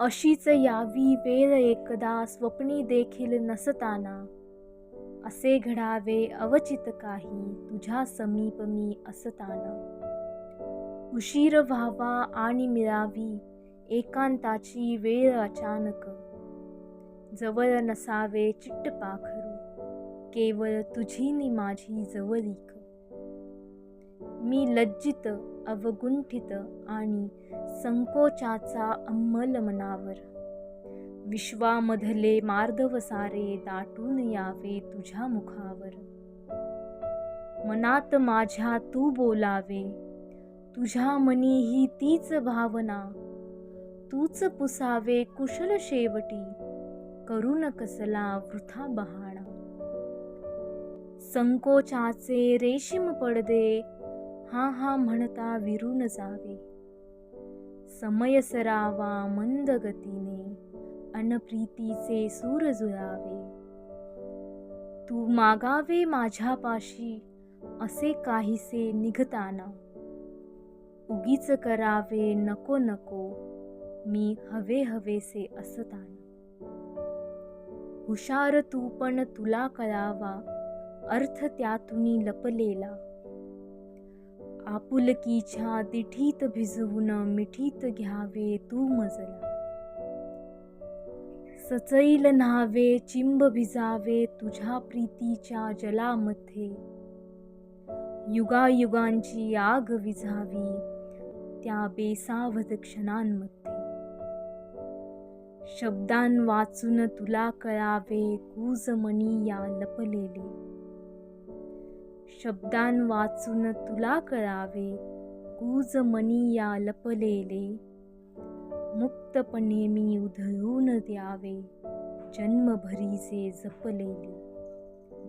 अशीच यावी वेळ एकदा स्वप्नी देखील नसताना. असे घडावे अवचित काही तुझ्या समीप मी असताना. उशीर व्हावा आणि मिळावी एकांताची वेळ अचानक. जवळ नसावे चिट्ट पाखरू केवळ तुझी नि माझी जवळीक. मी लज्जित अवगुंठित आणि संकोचाचा अंमल मनावर. विश्वामधले मार्दव सारे दाटून यावे तुझ्या मुखावर. मनात माझ्या तू बोलावे तुझ्या मनी ही तीच भावना. तूच पुसावे कुशल शेवटी करून कसला वृथा बहाणा. संकोचाचे रेशीम पडदे हा हा म्हणता विरून जावे. समय सरावा मंद गतीने अनप्रीतीचे सूर जुळावे. तू मागावे माझ्यापाशी असे काहीसे निघताना. उगीच करावे नको नको मी हवे हवेसे असताना. हुशार तू पण तुला कळावा अर्थ त्यातून लपलेला. आपुलकीच्या दिठीत भिजवून मिठीत घ्यावे तू मजला. सचैल न्हावे चिंब भिजावे तुझ्या प्रीतीच्या जलामध्ये. युगायुगांची आग विझावी त्या बेसावध क्षणांमध्ये. शब्दां वाचून तुला कळावे कूजमणी या लपलेले. शब्दां वाचून तुला कळावे. कूज मनी या लपलेले. मुक्तपणे मी उधळून द्यावे. जन्मभरीचे जपलेले.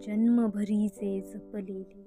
जन्मभरीचे जपलेले.